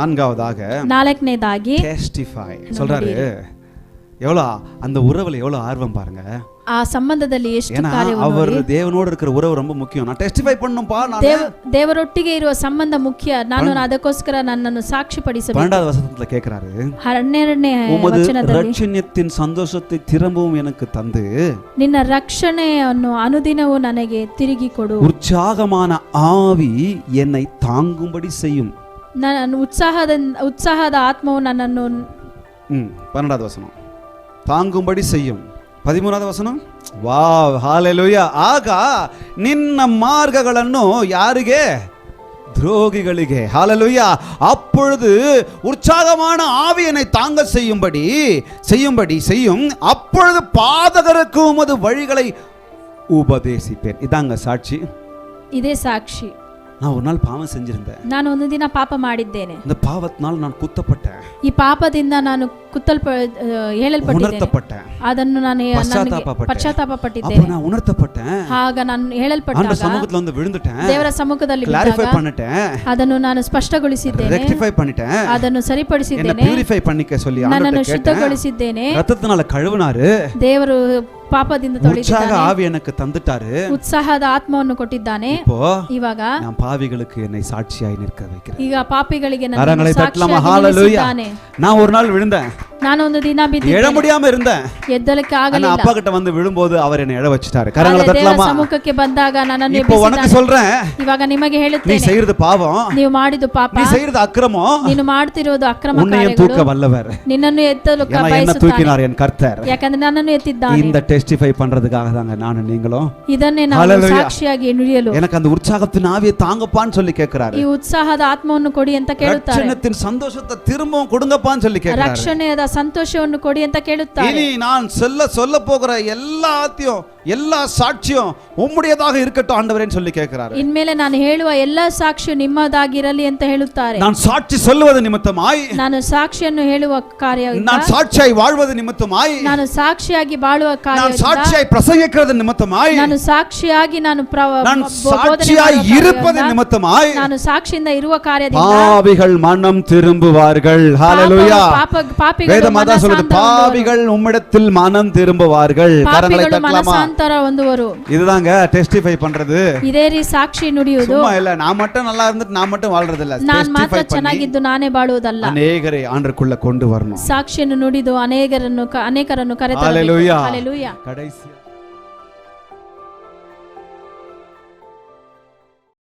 நான்காவதாக ನಾಲ್ಕನೇದಾಗಿ டெஸ்டிஃபை சொல்றாரு எவ்வளோ அந்த உறவுல எவ்வளோ ஆர்வம் பாருங்க ಆ ಸಂಬಂಧದಲ್ಲಿ ಎಷ್ಟು ஏன்னா ಕಾರ್ಯವನ್ನು அவர் ನೋಡಿ. தேவனோடு இருக்கிற உறவு ரொம்ப முக்கியம் நான் டெஸ்டிஃபை பண்ணும்பா நான் ದೇವ ದೇವರೊಟ್ಟಿಗೆ ಇರುವ ಸಂಬಂಧ ಮುಖ್ಯ ನಾನು ಅದಕ್ಕೋಸ್ಕರ ನನ್ನನ್ನು ಸಾಕ್ಷಿಪಡಿಸಬೇಕು பன்னெண்டாவது வசனத்துல கேட்கிறாரு ಹನ್ನೆರಡನೇ உமது ವಚನದಲ್ಲಿ ரட்சண்யத்தின் சந்தோஷத்தை திரும்பவும் எனக்கு தந்து ನಿನ್ನ ರಕ್ಷಣೆಯನ್ನು ಅನುದಿನವೂ ನನಗೆ ತಿರುಗಿ ಕೊಡು உற்சாகமான ஆவி என்னை தாங்கும்படி செய்யும் நான் ಉತ್ಸಾಹದ உற்சாகத ಆತ್ಮವು ನನ್ನನ್ನು ம் பன்னெண்டாவது வசனம் தாங்கும்படி செய்யும் பதிமூணாவது வசனம் ವಾ ಹಾಲೆಲುಯ್ಯ ஆகா ನಿನ್ನ ಮಾರ್ಗಗಳನ್ನು ಯಾರಿಗೆ? துரோகிகளுக்கு ஹாலலுயா அப்பொழுது உற்சாகமான ஆவியனை தாங்க செய்யும்படி செய்யும்படி செய்யும் அப்பொழுது பாதகருக்கு உமது வழிகளை உபதேசிப்பேன் இதாங்க சாட்சி இதே சாட்சி நான் ஒரு நாள் பாவம் செஞ்சிருந்தேன் ನಾನು ಒಂದು ದಿನ ಪಾಪ ಮಾಡಿದ್ದೇನೆ இந்த பாவத்தினால் நான் குத்தப்பட்டேன் ಈ ಪಾಪದಿಂದ ನಾನು ಕುತ್ತಲ್ಪ ಆ, ಹೇಳಲ್ಪಟ್ಟಿದ್ದೇನೆ உணர்த்தப்பட்டேன் ಅದನ್ನು ನಾನು ನನಗೆ ಪಶ್ಚಾತ್ತಾಪಪಟ್ಟೆ. ಪಶ್ಚಾತ್ತಾಪ அப்போ ಪಟ್ಟಿದ್ದೇನೆ நான் உணர்த்தப்பட்டேன் ಆಗ ನಾನು ஆண்ட ಹೇಳಲ್ಪಟ್ಟಾಗ சமூகத்துல வந்து விழுந்துட்டேன் ದೇವರ ಸಮ್ಮುಖದಲ್ಲಿ கிளாரிஃபை ಬಿದ್ದಾಗ பண்ணிட்டேன் ಅದನ್ನು ನಾನು ಸ್ಪಷ್ಟಗೊಳಿಸಿದ್ದೇನೆ ரெக்டிஃபை பண்ணிட்டேன் ಅದನ್ನು என்ன ಸರಿಪಡಿಸಿದ್ದೇನೆ பியூரிஃபை பண்ணிக்க சொல்லி ನನ್ನನ್ನು ஆண்டவர்ட்ட கேட்டேன் ಶುದ್ಧಗೊಳಿಸಿದ್ದೇನೆ ரத்தத்தினால கழுவினாரு ದೇವರು ಪಾಪದಿಂದ உற்சாக ತೊಳೆದಿದ್ದಾನೆ ஆவி எனக்கு தந்துட்டாரு ಉತ್ಸಾಹದ ಆತ್ಮವನ್ನು ಕೊಟ್ಟಿದ್ದಾನೆ இப்போ ಇವಾಗ நான் பாவிகளுக்கு என்னை சாட்சியாய் நிற்க வைக்கிறேன் ಈಗ ಪಾಪಿಗಳಿಗೆ ನನ್ನನ್ನು கரங்களை தட்டலாமா ಸಾಕ್ಷಿಯಾಗಿ ஹalleluya ನಿಲ್ಲಿಸಿದ್ದಾನೆ. நான் ஒரு நாள் விழுந்தேன் ನಾನು ಒಂದು ದಿನ எழ ಬಿದ್ದಿದ್ದೇನೆ முடியாம இருந்தேன் ಎದ್ದಲಿಕ್ಕೆ ஆனா ಆಗಲಿಲ್ಲ அப்பா கிட்ட வந்து விழும்போது அவர் என்னை எழ வச்சுட்டாரு கரங்களை ಆದ್ರೆ ದೇವರ தட்டலாமா ಸಮ್ಮುಖಕ್ಕೆ ಬಂದಾಗ ನನ್ನನ್ನು இப்போ உனக்கு ಎಬ್ಬಿಸಿದ್ದಾನೆ. சொல்றேன் ಇವಾಗ ನಿಮಗೆ நீ ಹೇಳುತ್ತೇನೆ செய்யறது பாவம் ನೀವು ಮಾಡಿದ್ದು ಪಾಪ நீ செய்யறது அக்கிரமம் ನೀನು ಮಾಡ್ತಿರೋದು ಅಕ್ರಮ உன்னையும் தூக்க ಕಾರ್ಯಗಳು வல்லவர் ನಿನ್ನನ್ನು ಎತ್ತಲು ಕ- ஏன்னா என்ன ಬಯಸುತ್ತಾನೆ தூக்கினார் என் கர்த்தர் ಯಾಕಂದ್ರೆ ನನ್ನನ್ನು ಎತ್ತಿದ್ದಾನೆ இந்த டெஸ்டிஃபை பண்றதுக்காக தாங்க நானும் நீங்களும் ಇದನ್ನೇ ನಾವು Hallelujah. ಸಾಕ್ಷಿಯಾಗಿ ನುಡಿಯಲು எனக்கு அந்த உற்சாகத்தின் ஆவியை தாங்கப்பான்னு சொல்லி கேட்கிறாரு ಈ ಉತ್ಸಾಹದ ಆತ್ಮವನ್ನು ಕೊಡಿ ಅಂತ ಕೇಳುತ್ತಾರೆ ரட்சணத்தின் சந்தோஷத்தை திரும்பவும் கொடுங்கப்பான்னு சொல்லி கேட்கிறாரு ರಕ್ಷಣೆಯದ ಸಂತೋಷವನ್ನು ಕೊಡಿ ಅಂತ ಕೇಳುತ್ತಾರೆ இனி நான் சொல்ல சொல்ல போகிற எல்லாத்தையும் எல்லா சாட்சியும் உம்முடையதாக இருக்கட்டும் ஆண்டவரேன்னு சொல்லி கேட்கிறாரு ಇನ್ಮೇಲೆ ನಾನು ಹೇಳುವ ಎಲ್ಲ ಸಾಕ್ಷಿ ನಿಮ್ಮದಾಗಿರಲಿ ಅಂತ ಹೇಳುತ್ತಾರೆ நான் சாட்சி சொல்லுவது நிமித்தமாய் ನಾನು ಸಾಕ್ಷಿಯನ್ನು ಹೇಳುವ ಕಾರ್ಯ நான் சாட்சியாய் வாழ்வது நிமித்தமாய் ನಾನು ಸಾಕ್ಷಿಯಾಗಿ ಬಾಳುವ ಕಾರ್ಯ நான் சாட்சியாய் பிரசங்கிக்கிறது நிமித்தமாய் ನಾನು ಸಾಕ್ಷಿಯಾಗಿ ನಾನು ಪ್ರ- நான் ಬ- ಬೋಧನೆ சாட்சியாய் ಮಾಡುವ இருப்பது ಕಾರ್ಯದಿಂದ, நிமித்தமாய் ನಾನು ಸಾಕ್ಷಿಯಿಂದ ಇರುವ ಕಾರ್ಯದಿಂದ பாவிகள் மனம் திரும்புவார்கள் ஹalleluya ಪಾಪ ಪಾಪಿಗಳು வேதமாதா சொல்லுது ಮನಸಾಂತರ ಹೊಂದುವರು. பாவிகள் உம்மிடத்தில் மனம் திரும்புவார்கள் கரங்களை ಪಾಪಿಗಳು தட்டலாமா ಮನಸಾಂತರ ಹೊಂದುವರು இதுதாங்க டெஸ்டிஃபை பண்றது ಇದೇ ರೀ ಸಾಕ್ಷಿ ನುಡಿಯುವುದು சும்மா இல்ல நான் மட்டும் நல்லா இருந்துட்டு நான் மட்டும் வாழ்றது இல்ல ನಾನ್ ಮಾತ್ರ Testify பண்ணி ಚೆನ್ನಾಗಿದ್ದು ನಾನೇ ಬಾಳುವುದಲ್ಲ அநேகரை ஆண்டருக்குள்ள கொண்டு வரணும் ಸಾಕ್ಷಿಯನ್ನು ನುಡಿದು ಅನೇಕರನ್ನು ಕ- ಅನೇಕರನ್ನು ಕರೆತರಬೇಕು Hallelujah. Hallelujah. கடைசியா